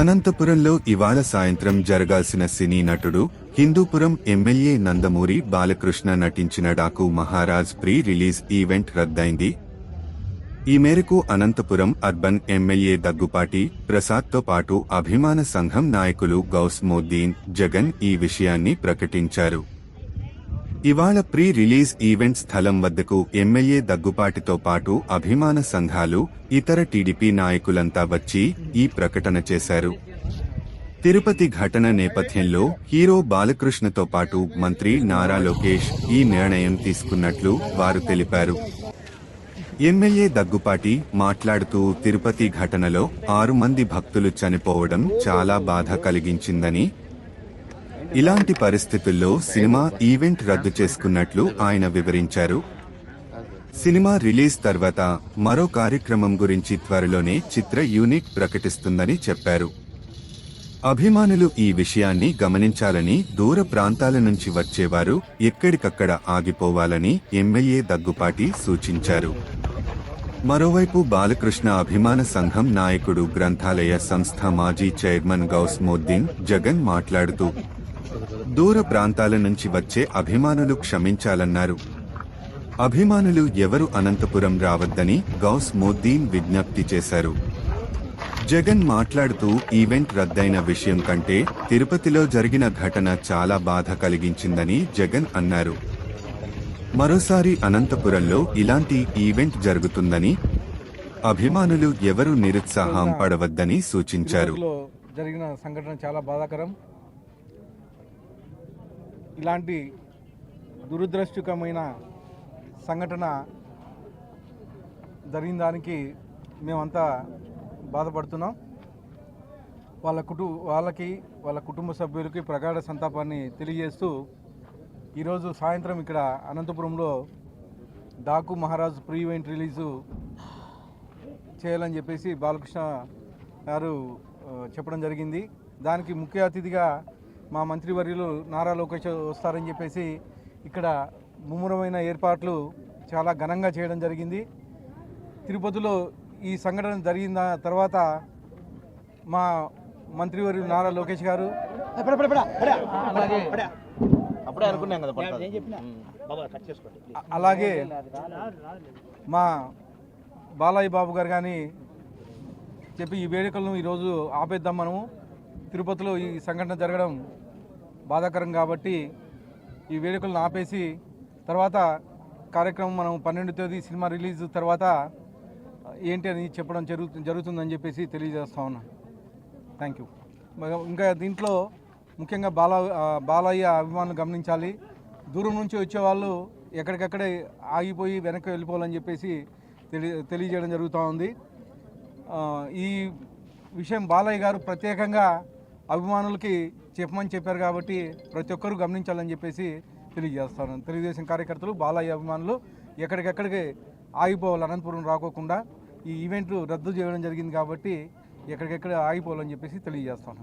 అనంతపురంలో ఇవాళ సాయంత్రం జరగాల్సిన సినీ నటుడు హిందూపురం ఎమ్మెల్యే నందమూరి బాలకృష్ణ నటించిన Daaku Maharaj pre release event రద్దయింది. ఈ మేరకు అనంతపురం అర్బన్ ఎమ్మెల్యే దగ్గుపాటి ప్రసాద్తో పాటు అభిమాన సంఘం నాయకులు గౌస్ మోద్దీన్ జగన్ ఈ విషయాన్ని ప్రకటించారు. ఇవాళ ప్రీ రిలీజ్ ఈవెంట్ స్థలం వద్దకు ఎమ్మెల్యే దగ్గుపాటితో పాటు అభిమాన సంఘాలు ఇతర టీడీపీ నాయకులంతా వచ్చి ఈ ప్రకటన చేశారు. తిరుపతి ఘటన నేపథ్యంలో హీరో బాలకృష్ణతో పాటు మంత్రి నారా లోకేష్ ఈ నిర్ణయం తీసుకున్నట్లు వారు తెలిపారు. ఎమ్మెల్యే దగ్గుపాటి మాట్లాడుతూ తిరుపతి ఘటనలో ఆరు మంది భక్తులు చనిపోవడం చాలా బాధ కలిగించిందని ఇలాంటి పరిస్థితుల్లో సినిమా ఈవెంట్ రద్దు చేసుకున్నట్లు ఆయన వివరించారు. సినిమా రిలీజ్ తర్వాత మరో కార్యక్రమం గురించి త్వరలోనే చిత్ర యూనిట్ ప్రకటిస్తుందని చెప్పారు. అభిమానులు ఈ విషయాన్ని గమనించాలని దూర ప్రాంతాల నుంచి వచ్చేవారు ఎక్కడికక్కడ ఆగిపోవాలని ఎమ్మెల్యే దగ్గుపాటి సూచించారు. మరోవైపు బాలకృష్ణ అభిమాన సంఘం నాయకుడు గ్రంథాలయ సంస్థ మాజీ చైర్మన్ గౌస్ మోద్దీన్ జగన్ మాట్లాడుతూ దూర ప్రాంతాల నుంచి వచ్చే అభిమానులు క్షమించాలన్నారు. అభిమానులు ఎవరు అనంతపురం రావద్దని గౌస్ మోద్దీన్ విజ్ఞప్తి చేశారు. జగన్ మాట్లాడుతూ ఈవెంట్ రద్దయిన విషయం కంటే తిరుపతిలో జరిగిన ఘటన చాలా బాధ కలిగించిందని జగన్ అన్నారు. మరోసారి అనంతపురంలో ఇలాంటి ఈవెంట్ జరుగుతుందని అభిమానులు ఎవరు నిరుత్సాహం పడవద్దని సూచించారు. జరిగిన సంఘటన చాలా బాధాకరం. ఇలాంటి దురదృష్టకమైన సంఘటన జరిగిన దానికి మేమంతా బాధపడుతున్నాం. వాళ్ళ కుటు వాళ్ళకి వాళ్ళ కుటుంబ సభ్యులకి ప్రగాఢ సంతాపాన్ని తెలియజేస్తూ ఈరోజు సాయంత్రం ఇక్కడ అనంతపురంలో Daaku Maharaj pre event release చేయాలని చెప్పేసి బాలకృష్ణ గారు చెప్పడం జరిగింది. దానికి ముఖ్య అతిథిగా మా మంత్రివర్యులు నారా లోకేష్ వస్తారని చెప్పేసి ఇక్కడ ముమ్మరమైన ఏర్పాట్లు చాలా ఘనంగా చేయడం జరిగింది. తిరుపతిలో ఈ సంఘటన జరిగిన తర్వాత మా మంత్రివర్యులు నారా లోకేష్ గారు అలాగే. అప్పుడే అనుకున్నాం కదా పడుతుంది బాబా కట్ చేసుకోండి అ- అలాగే మా బాలయ్య బాబు గారు కానీ చెప్పి ఈ వేడుకలను ఈరోజు ఆపేద్దాం మనము. తిరుపతిలో ఈ సంఘటన జరగడం బాధాకరం కాబట్టి ఈ వేడుకలను ఆపేసి తర్వాత కార్యక్రమం మనం పన్నెండు తేదీ సినిమా రిలీజ్ తర్వాత ఏంటి అని చెప్పడం జరుగు జరుగుతుందని చెప్పేసి తెలియజేస్తా ఉన్నా. థ్యాంక్ యూ ఇంకా దీంట్లో ముఖ్యంగా బాల బాలయ్య అభిమానులు గమనించాలి. దూరం నుంచి వచ్చేవాళ్ళు ఎక్కడికక్కడే ఆగిపోయి వెనక్కి వెళ్ళిపోవాలని చెప్పేసి తెలి తెలియజేయడం జరుగుతూ ఉంది. ఈ విషయం బాలయ్య గారు ప్రత్యేకంగా అభిమానులకి చెప్పమని చెప్పారు కాబట్టి ప్రతి ఒక్కరూ గమనించాలని చెప్పేసి తెలియజేస్తాను. తెలుగుదేశం కార్యకర్తలు బాలయ్య అభిమానులు ఎక్కడికెక్కడికి ఆగిపోవాలి అనంతపురం రాకోకుండా ఈ ఈవెంట్లు రద్దు చేయడం జరిగింది కాబట్టి ఎక్కడికెక్కడ ఆగిపోవాలని చెప్పేసి తెలియజేస్తాను.